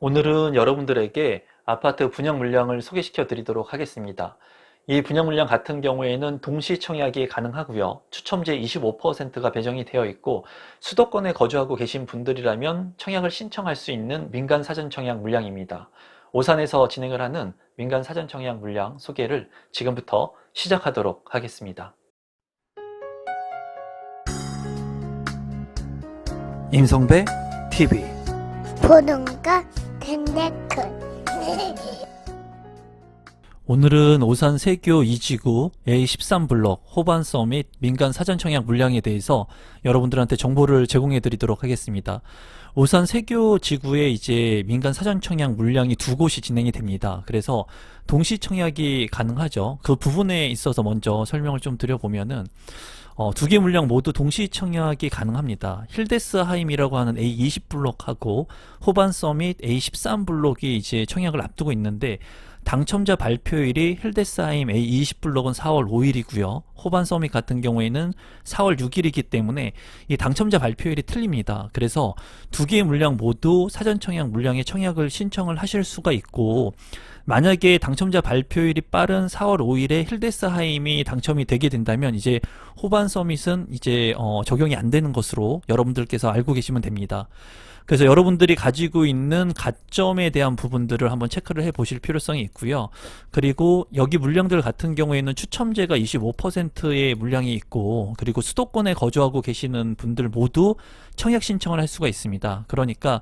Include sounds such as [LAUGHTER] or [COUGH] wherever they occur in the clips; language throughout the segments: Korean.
오늘은 여러분들에게 아파트 분양 물량을 소개시켜 드리도록 하겠습니다. 이 분양 물량 같은 경우에는 동시 청약이 가능하고요. 추첨제 25%가 배정이 되어 있고 수도권에 거주하고 계신 분들이라면 청약을 신청할 수 있는 민간 사전 청약 물량입니다. 오산에서 진행을 하는 민간 사전 청약 물량 소개를 지금부터 시작하도록 하겠습니다. 임성배 TV 보는 거 텐데크 [LAUGHS] 오늘은 오산 세교 2지구 A13블록 호반 서밋 민간 사전 청약 물량에 대해서 여러분들한테 정보를 제공해 드리도록 하겠습니다. 오산 세교 지구에 이제 민간 사전 청약 물량이 두 곳이 진행이 됩니다. 그래서 동시 청약이 가능하죠. 그 부분에 있어서 먼저 설명을 좀 드려보면은 어, 두 개 물량 모두 동시 청약이 가능합니다. 힐데스하임이라고 하는 A20 블록하고 호반 서밋 A13 블록이 이제 청약을 앞두고 있는데 당첨자 발표일이 힐데스하임 A20 블록은 4월 5일이고요. 호반 서밋 같은 경우에는 4월 6일이기 때문에 이 당첨자 발표일이 틀립니다. 그래서 두 개의 물량 모두 사전 청약 물량에 청약을 신청을 하실 수가 있고 만약에 당첨자 발표일이 빠른 4월 5일에 힐데스하임이 당첨이 되게 된다면 이제 호반 서밋은 이제 어, 적용이 안 되는 것으로 여러분들께서 알고 계시면 됩니다. 그래서 여러분들이 가지고 있는 가점에 대한 부분들을 한번 체크를 해 보실 필요성이 있고요. 그리고 여기 물량들 같은 경우에는 추첨제가 25%의 물량이 있고 그리고 수도권에 거주하고 계시는 분들 모두 청약 신청을 할 수가 있습니다. 그러니까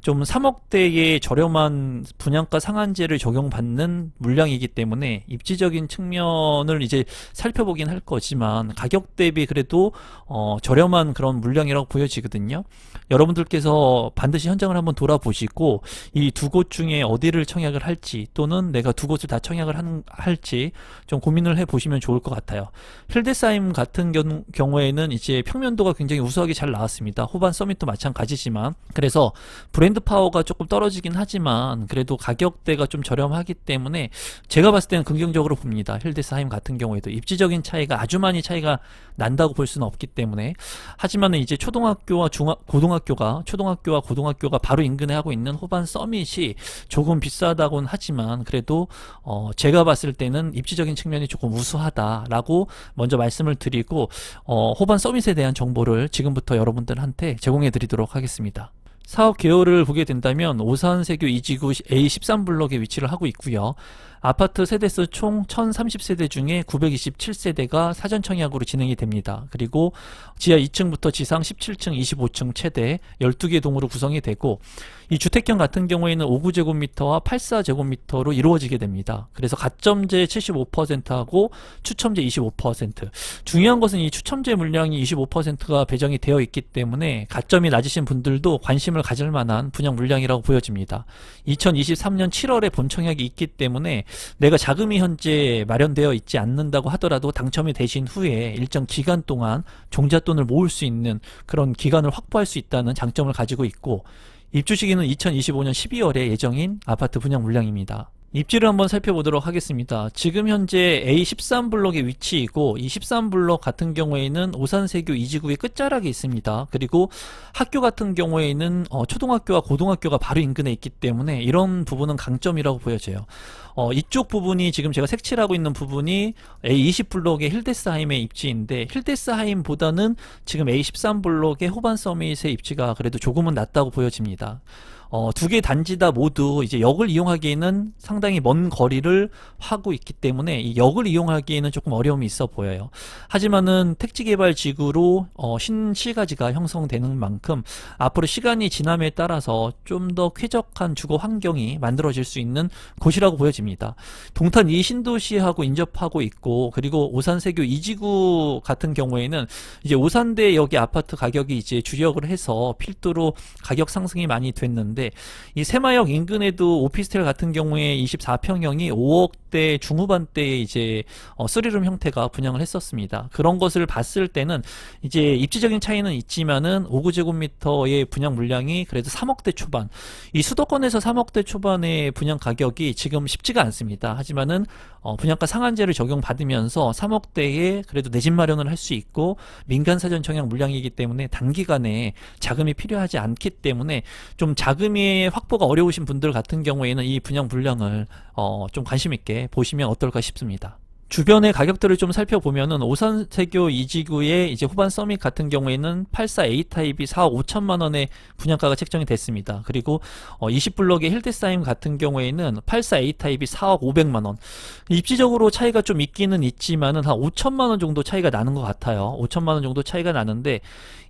좀 3억대의 저렴한 분양가 상한제를 적용받는 물량이기 때문에 입지적인 측면을 이제 살펴보긴 할 거지만 가격 대비 그래도 어, 저렴한 그런 물량이라고 보여지거든요. 여러분들께서 반드시 현장을 한번 돌아보시고 이 두 곳 중에 어디를 청약을 할지 또는 내가 두 곳을 다 청약을 하는, 할지 좀 고민을 해 보시면 좋을 것 같아요. 힐데사임 같은 경우, 경우에는 이제 평면도가 굉장히 우수하게 잘 나왔습니다. 호반 서밋도 마찬가지지만 그래서 브랜드 파워가 조금 떨어지긴 하지만 그래도 가격대가 좀 저렴하기 때문에 제가 봤을 때는 긍정적으로 봅니다. 힐데스하임 같은 경우에도 입지적인 차이가 아주 많이 차이가 난다고 볼 수는 없기 때문에 하지만은 이제 초등학교와 중학 고등학교가 초등학교와 고등학교가 바로 인근에 하고 있는 호반 서밋이 조금 비싸다고는 하지만 그래도 어 제가 봤을 때는 입지적인 측면이 조금 우수하다라고 먼저 말씀을 드리고 어 호반 서밋에 대한 정보를 지금부터 여러분들한테 제공해 드리도록 하겠습니다. 사업 개요를 보게 된다면 오산세교 2지구 A13블록에 위치를 하고 있고요. 아파트 세대수 총 1030세대 중에 927세대가 사전 청약으로 진행이 됩니다. 그리고 지하 2층부터 지상 17층, 25층 최대 12개 동으로 구성이 되고 이 주택형 같은 경우에는 5구제곱미터와 84제곱미터로 이루어지게 됩니다. 그래서 가점제 75%하고 추첨제 25%. 중요한 것은 이 추첨제 물량이 25%가 배정이 되어 있기 때문에 가점이 낮으신 분들도 관심을 가질 만한 분양 물량이라고 보여집니다. 2023년 7월에 본청약이 있기 때문에 내가 자금이 현재 마련되어 있지 않는다고 하더라도 당첨이 되신 후에 일정 기간 동안 종잣돈을 모을 수 있는 그런 기간을 확보할 수 있다는 장점을 가지고 있고 입주 시기는 2025년 12월에 예정인 아파트 분양 물량입니다. 입지를 한번 살펴보도록 하겠습니다. 지금 현재 A13 블록의 위치이고 이 13블록 같은 경우에는 오산세교 2지구의 끝자락에 있습니다. 그리고 학교 같은 경우에는 어, 초등학교와 고등학교가 바로 인근에 있기 때문에 이런 부분은 강점이라고 보여져요. 어, 이쪽 부분이 지금 제가 색칠하고 있는 부분이 A20 블록의 힐데스하임의 입지인데 힐데스하임보다는 지금 A13 블록의 호반 서밋의 입지가 그래도 조금은 낮다고 보여집니다. 어, 두 개 단지 다 모두 이제 역을 이용하기에는 상당히 먼 거리를 하고 있기 때문에 이 역을 이용하기에는 조금 어려움이 있어 보여요. 하지만은 택지 개발 지구로 어, 신시가지가 형성되는 만큼 앞으로 시간이 지남에 따라서 좀 더 쾌적한 주거 환경이 만들어질 수 있는 곳이라고 보여집니다. 동탄 이 신도시하고 인접하고 있고 그리고 오산세교 이지구 같은 경우에는 이제 오산대 여기 아파트 가격이 이제 주력을 해서 필두로 가격 상승이 많이 됐는데 이 새마역 인근에도 오피스텔 같은 경우에 24평형이 5억대 중후반대에 이제 어, 쓰리룸 형태가 분양을 했었습니다. 그런 것을 봤을 때는 이제 입지적인 차이는 있지만은 5구제곱미터의 분양 물량이 그래도 3억대 초반. 이 수도권에서 3억대 초반의 분양 가격이 지금 쉽지가 않습니다. 하지만은 어, 분양가 상한제를 적용받으면서 3억대에 그래도 내 집 마련을 할 수 있고 민간 사전 청약 물량이기 때문에 단기간에 자금이 필요하지 않기 때문에 좀 자금 자금이 확보가 어려우신 분들 같은 경우에는 이 분양 물량을 어, 좀 관심 있게 보시면 어떨까 싶습니다. 주변의 가격들을 좀 살펴보면은 오산세교 이지구의 이제 후반 서밋 같은 경우에는 84A 타입이 4억 5천만 원의 분양가가 책정이 됐습니다. 그리고 어, 20블럭의 힐데사임 같은 경우에는 84A 타입이 4억 500만 원. 입지적으로 차이가 좀 있기는 있지만은 한 5천만 원 정도 차이가 나는 것 같아요. 5천만 원 정도 차이가 나는데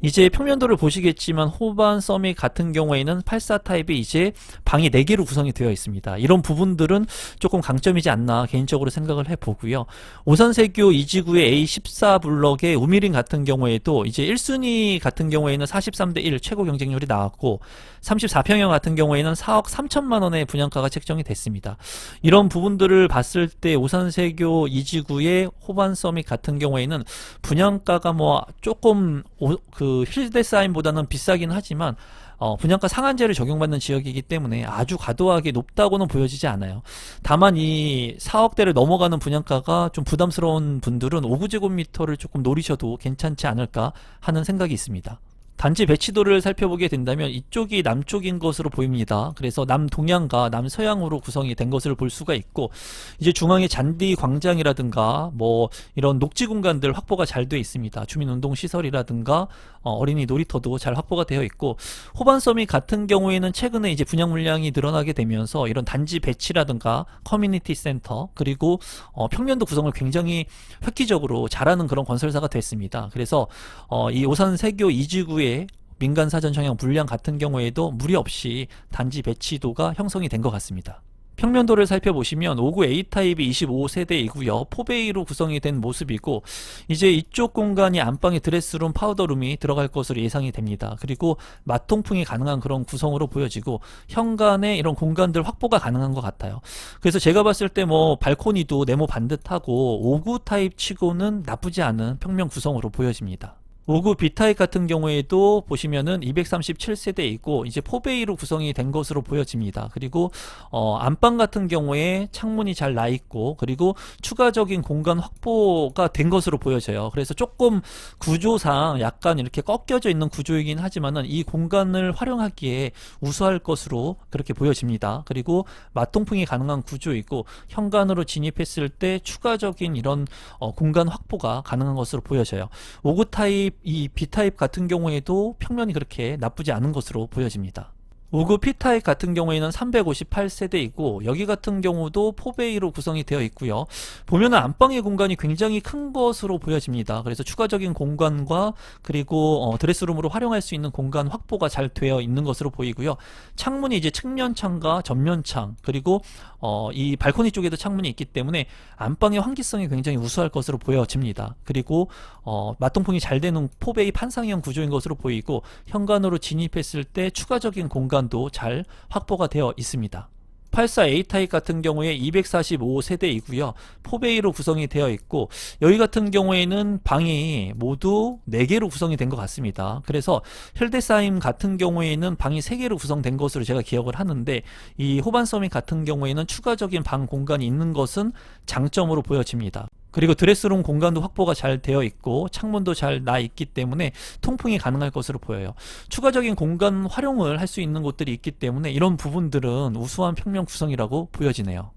이제 평면도를 보시겠지만 호반 서밋 같은 경우에는 84 타입이 이제 방이 4개로 구성이 되어 있습니다. 이런 부분들은 조금 강점이지 않나 개인적으로 생각을 해보고요. 오산세교 이지구의 A14 블럭의 우미린 같은 경우에도 이제 1순위 같은 경우에는 43대 1 최고 경쟁률이 나왔고 34평형 같은 경우에는 4억 3천만 원의 분양가가 책정이 됐습니다. 이런 부분들을 봤을 때 오산세교 이지구의 호반 서밋 같은 경우에는 분양가가 뭐 조금 오- 그 힐데사인보다는 비싸긴 하지만 어, 분양가 상한제를 적용받는 지역이기 때문에 아주 과도하게 높다고는 보여지지 않아요. 다만 이 4억대를 넘어가는 분양가가 좀 부담스러운 분들은 5구제곱미터를 조금 노리셔도 괜찮지 않을까 하는 생각이 있습니다. 단지 배치도를 살펴보게 된다면 이쪽이 남쪽인 것으로 보입니다. 그래서 남동향과 남서향으로 구성이 된 것을 볼 수가 있고 이제 중앙에 잔디 광장이라든가 뭐 이런 녹지 공간들 확보가 잘 돼 있습니다. 주민운동 시설이라든가 어, 린이 놀이터도 잘 확보가 되어 있고 호반 서밋 같은 경우에는 최근에 이제 분양 물량이 늘어나게 되면서 이런 단지 배치라든가 커뮤니티 센터 그리고 어, 평면도 구성을 굉장히 획기적으로 잘하는 그런 건설사가 됐습니다. 그래서 어, 이 오산 세교 이지구의 민간 사전 청약 물량 같은 경우에도 무리 없이 단지 배치도가 형성이 된 것 같습니다. 평면도를 살펴보시면 59 A 타입이 25세대이고요. 포베이로 구성이 된 모습이고 이제 이쪽 공간이 안방에 드레스룸, 파우더룸이 들어갈 것으로 예상이 됩니다. 그리고 마통풍이 가능한 그런 구성으로 보여지고 현관에 이런 공간들 확보가 가능한 것 같아요. 그래서 제가 봤을 때 뭐 발코니도 네모 반듯하고 59 타입 치고는 나쁘지 않은 평면 구성으로 보여집니다. 59 B타입 같은 경우에도 보시면은 237세대이고 이제 포베이로 구성이 된 것으로 보여집니다. 그리고 어, 안방 같은 경우에 창문이 잘 나 있고 그리고 추가적인 공간 확보가 된 것으로 보여져요. 그래서 조금 구조상 약간 이렇게 꺾여져 있는 구조이긴 하지만은 이 공간을 활용하기에 우수할 것으로 그렇게 보여집니다. 그리고 마통풍이 가능한 구조이고 현관으로 진입했을 때 추가적인 이런 어, 공간 확보가 가능한 것으로 보여져요. 59 타입, 이 B 타입 같은 경우에도 평면이 그렇게 나쁘지 않은 것으로 보여집니다. 59 P 타입 같은 경우에는 358세대이고 여기 같은 경우도 포베이로 구성이 되어 있고요. 보면은 안방의 공간이 굉장히 큰 것으로 보여집니다. 그래서 추가적인 공간과 그리고 어, 드레스룸으로 활용할 수 있는 공간 확보가 잘 되어 있는 것으로 보이고요. 창문이 이제 측면창과 전면창 그리고 어, 이 발코니 쪽에도 창문이 있기 때문에 안방의 환기성이 굉장히 우수할 것으로 보여집니다. 그리고 어, 마통풍이 잘 되는 포베이 판상형 구조인 것으로 보이고 현관으로 진입했을 때 추가적인 공간도 잘 확보가 되어 있습니다. 84A 타입 같은 경우에 245 세대이고요. 포베이로 구성이 되어 있고 여기 같은 경우에는 방이 모두 4개로 구성이 된 것 같습니다. 그래서 힐데사임 같은 경우에는 방이 3개로 구성된 것으로 제가 기억을 하는데 이 호반 서밋 같은 경우에는 추가적인 방 공간이 있는 것은 장점으로 보여집니다. 그리고 드레스룸 공간도 확보가 잘 되어 있고 창문도 잘 나 있기 때문에 통풍이 가능할 것으로 보여요. 추가적인 공간 활용을 할 수 있는 곳들이 있기 때문에 이런 부분들은 우수한 평면 구성이라고 보여지네요.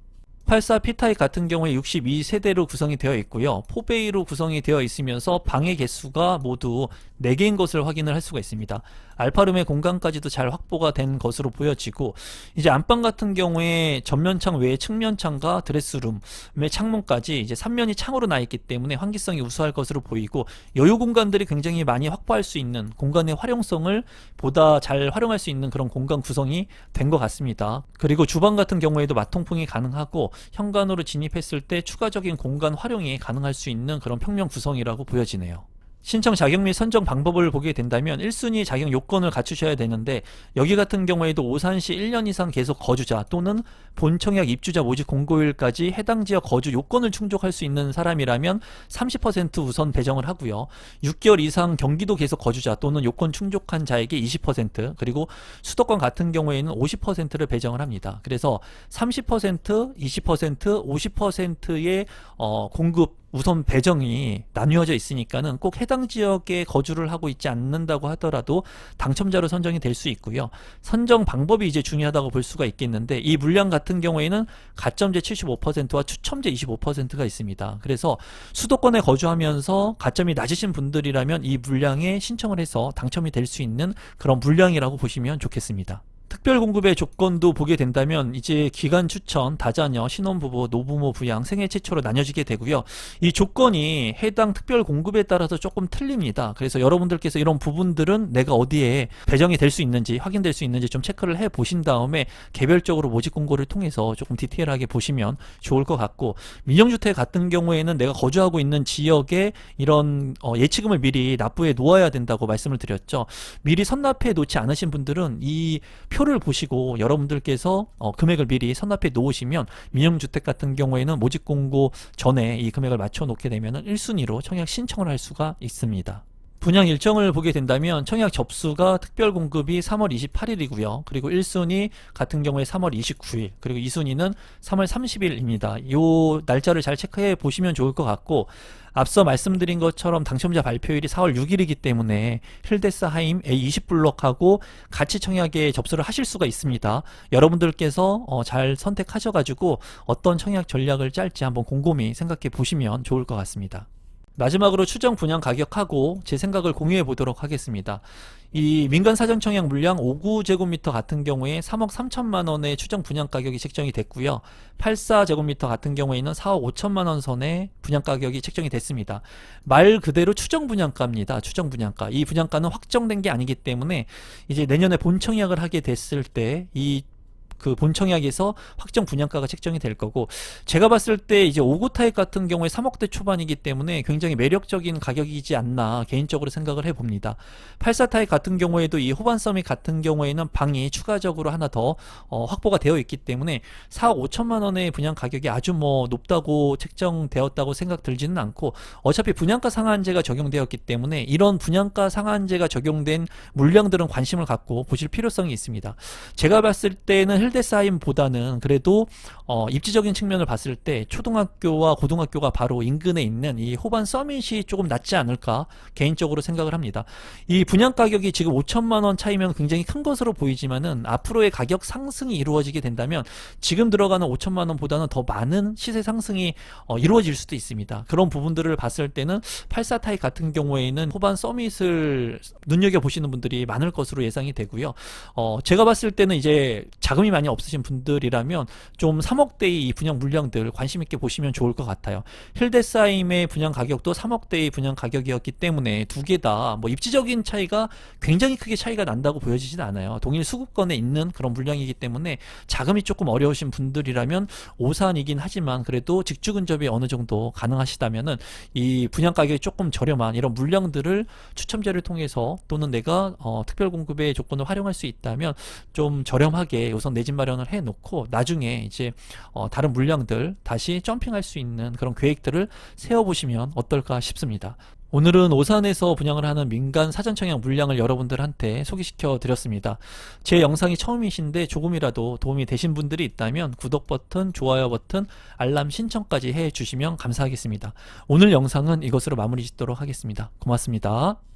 84 P타입 같은 경우에 62세대로 구성이 되어 있고요. 포베이로 구성이 되어 있으면서 방의 개수가 모두 4개인 것을 확인을 할 수가 있습니다. 알파룸의 공간까지도 잘 확보가 된 것으로 보여지고 이제 안방 같은 경우에 전면창 외에 측면창과 드레스룸의 창문까지 이제 3면이 창으로 나 있기 때문에 환기성이 우수할 것으로 보이고 여유 공간들이 굉장히 많이 확보할 수 있는 공간의 활용성을 보다 잘 활용할 수 있는 그런 공간 구성이 된 것 같습니다. 그리고 주방 같은 경우에도 마통풍이 가능하고 현관으로 진입했을 때 추가적인 공간 활용이 가능할 수 있는 그런 평면 구성이라고 보여지네요. 신청 자격 및 선정 방법을 보게 된다면 1순위 자격 요건을 갖추셔야 되는데 여기 같은 경우에도 오산시 1년 이상 계속 거주자 또는 본청약 입주자 모집 공고일까지 해당 지역 거주 요건을 충족할 수 있는 사람이라면 30% 우선 배정을 하고요. 6개월 이상 경기도 계속 거주자 또는 요건 충족한 자에게 20% 그리고 수도권 같은 경우에는 50%를 배정을 합니다. 그래서 30%, 20%, 50%의 어, 공급 우선 배정이 나뉘어져 있으니까는 꼭 해당 지역에 거주를 하고 있지 않는다고 하더라도 당첨자로 선정이 될 수 있고요. 선정 방법이 이제 중요하다고 볼 수가 있겠는데 이 물량 같은 경우에는 가점제 75%와 추첨제 25%가 있습니다. 그래서 수도권에 거주하면서 가점이 낮으신 분들이라면 이 물량에 신청을 해서 당첨이 될 수 있는 그런 물량이라고 보시면 좋겠습니다. 특별 공급의 조건도 보게 된다면 이제 기간 추천, 다자녀, 신혼부부, 노부모 부양, 생애 최초로 나뉘어지게 되고요. 이 조건이 해당 특별 공급에 따라서 조금 틀립니다. 그래서 여러분들께서 이런 부분들은 내가 어디에 배정이 될 수 있는지 확인될 수 있는지 좀 체크를 해 보신 다음에 개별적으로 모집 공고를 통해서 조금 디테일하게 보시면 좋을 것 같고 민영주택 같은 경우에는 내가 거주하고 있는 지역에 이런 어, 예치금을 미리 납부해 놓아야 된다고 말씀을 드렸죠. 미리 선납해 놓지 않으신 분들은 이표 를 보시고 여러분들께서 어, 금액을 미리 선납해 놓으시면 민영주택 같은 경우에는 모집 공고 전에 이 금액을 맞춰 놓게 되면 1순위로 청약 신청을 할 수가 있습니다. 분양 일정을 보게 된다면 청약 접수가 특별 공급이 3월 28일이고요. 그리고 1순위 같은 경우에 3월 29일, 그리고 2순위는 3월 30일입니다. 요 날짜를 잘 체크해 보시면 좋을 것 같고 앞서 말씀드린 것처럼 당첨자 발표일이 4월 6일이기 때문에 힐데스하임 A20 블록하고 같이 청약에 접수를 하실 수가 있습니다. 여러분들께서 어, 잘 선택하셔가지고 어떤 청약 전략을 짤지 한번 곰곰이 생각해 보시면 좋을 것 같습니다. 마지막으로 추정 분양 가격하고 제 생각을 공유해 보도록 하겠습니다. 이 민간 사전 청약 물량 5구 제곱미터 같은 경우에 3억 3천만 원의 추정 분양 가격이 책정이 됐고요. 84 제곱미터 같은 경우에는 4억 5천만 원 선의 분양 가격이 책정이 됐습니다. 말 그대로 추정 분양가입니다. 추정 분양가. 이 분양가는 확정된 게 아니기 때문에 이제 내년에 본 청약을 하게 됐을 때 이 그 본청약에서 확정 분양가가 책정이 될 거고 제가 봤을 때 이제 5구 타입 같은 경우에 3억대 초반이기 때문에 굉장히 매력적인 가격이지 않나 개인적으로 생각을 해봅니다. 84 타입 같은 경우에도 이 호반 서밋 같은 경우에는 방이 추가적으로 하나 더 어, 확보가 되어 있기 때문에 4억 5천만 원의 분양 가격이 아주 뭐 높다고 책정되었다고 생각 들지는 않고 어차피 분양가 상한제가 적용되었기 때문에 이런 분양가 상한제가 적용된 물량들은 관심을 갖고 보실 필요성이 있습니다. 제가 봤을 때는 힐데사임보다는 그래도 어, 입지적인 측면을 봤을 때 초등학교와 고등학교가 바로 인근에 있는 이 호반 서밋이 조금 낫지 않을까 개인적으로 생각을 합니다. 이 분양 가격이 지금 5천만 원 차이면 굉장히 큰 것으로 보이지만은 앞으로의 가격 상승이 이루어지게 된다면 지금 들어가는 5천만 원보다는 더 많은 시세 상승이 어, 이루어질 수도 있습니다. 그런 부분들을 봤을 때는 84 타입 같은 경우에는 호반 서밋을 눈여겨 보시는 분들이 많을 것으로 예상이 되고요. 어, 제가 봤을 때는 이제 자금이 많이 없으신 분들이라면 좀 3억대의 이 분양 물량들 관심 있게 보시면 좋을 것 같아요. 힐데사임의 분양 가격도 3억대의 분양 가격이었기 때문에 두 개 다 뭐 입지적인 차이가 굉장히 크게 차이가 난다고 보여지진 않아요. 동일 수급권에 있는 그런 물량이기 때문에 자금이 조금 어려우신 분들이라면 오산이긴 하지만 그래도 직주 근접이 어느 정도 가능하시다면은 이 분양 가격이 조금 저렴한 이런 물량들을 추첨제를 통해서 또는 내가 어, 특별 공급의 조건을 활용할 수 있다면 좀 저렴하게 우선 내집 마련을 해 놓고 나중에 이제 어, 다른 물량들 다시 점핑할 수 있는 그런 계획들을 세워 보시면 어떨까 싶습니다. 오늘은 오산에서 분양을 하는 민간 사전 청약 물량을 여러분들한테 소개시켜 드렸습니다. 제 영상이 처음이신데 조금이라도 도움이 되신 분들이 있다면 구독 버튼, 좋아요 버튼, 알람 신청까지 해 주시면 감사하겠습니다. 오늘 영상은 이것으로 마무리 짓도록 하겠습니다. 고맙습니다.